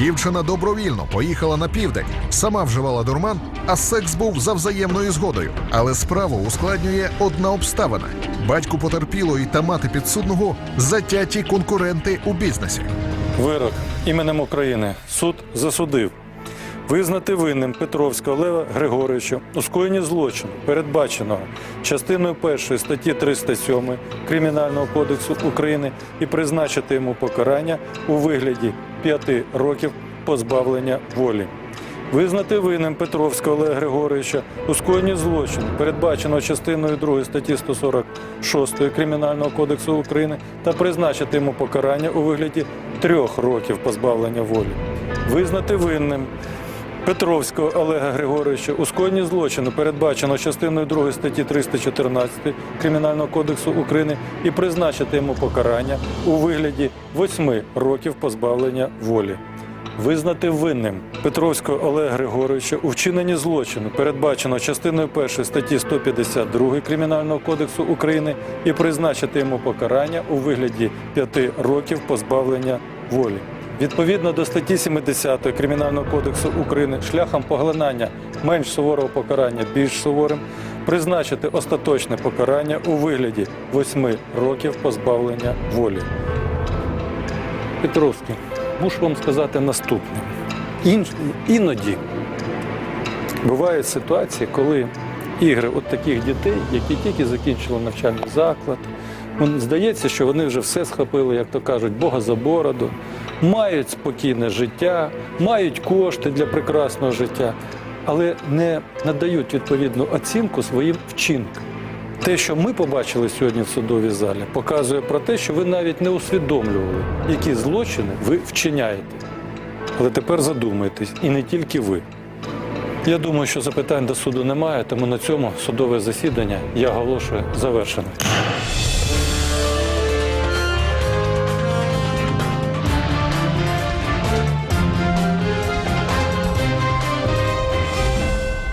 Дівчина добровільно поїхала на південь, сама вживала дурман, а секс був за взаємною згодою. Але справу ускладнює одна обставина: батьку потерпілої та мати підсудного затяті конкуренти у бізнесі. Вирок іменем України суд засудив визнати винним Петровського Олега Григоровича у скоєнні злочину, передбаченого частиною 1 статті 307 Кримінального кодексу України і призначити йому покарання у вигляді 5 років позбавлення волі. Визнати винним Петровського Олега Григоровича у скоєнні злочину, передбаченого частиною 2 статті 146 Кримінального кодексу України, та призначити йому покарання у вигляді трьох років позбавлення волі. Визнати винним Петровського Олега Григоровича у скоєнні злочину, передбаченого частиною 2 статті 314 Кримінального кодексу України, і призначити йому покарання у вигляді 8 років позбавлення волі. Визнати винним Петровського Олега Григоровича у вчиненні злочину, передбаченого частиною 1 статті 152 Кримінального кодексу України, і призначити йому покарання у вигляді 5 років позбавлення волі. Відповідно до статті 70 Кримінального кодексу України шляхом поглинання менш суворого покарання більш суворим, призначити остаточне покарання у вигляді 8 років позбавлення волі. Петровський, мушу вам сказати наступне. Ін- Іноді бувають ситуації, коли ігри от таких дітей, які тільки закінчили навчальний заклад, здається, що вони вже все схопили, як то кажуть, Бога за бороду, мають спокійне життя, мають кошти для прекрасного життя, але не надають відповідну оцінку своїм вчинкам. Те, що ми побачили сьогодні в судовій залі, показує про те, що ви навіть не усвідомлювали, які злочини ви вчиняєте. Але тепер задумайтесь, і не тільки ви. Я думаю, що запитань до суду немає, тому на цьому судове засідання я оголошую завершеним.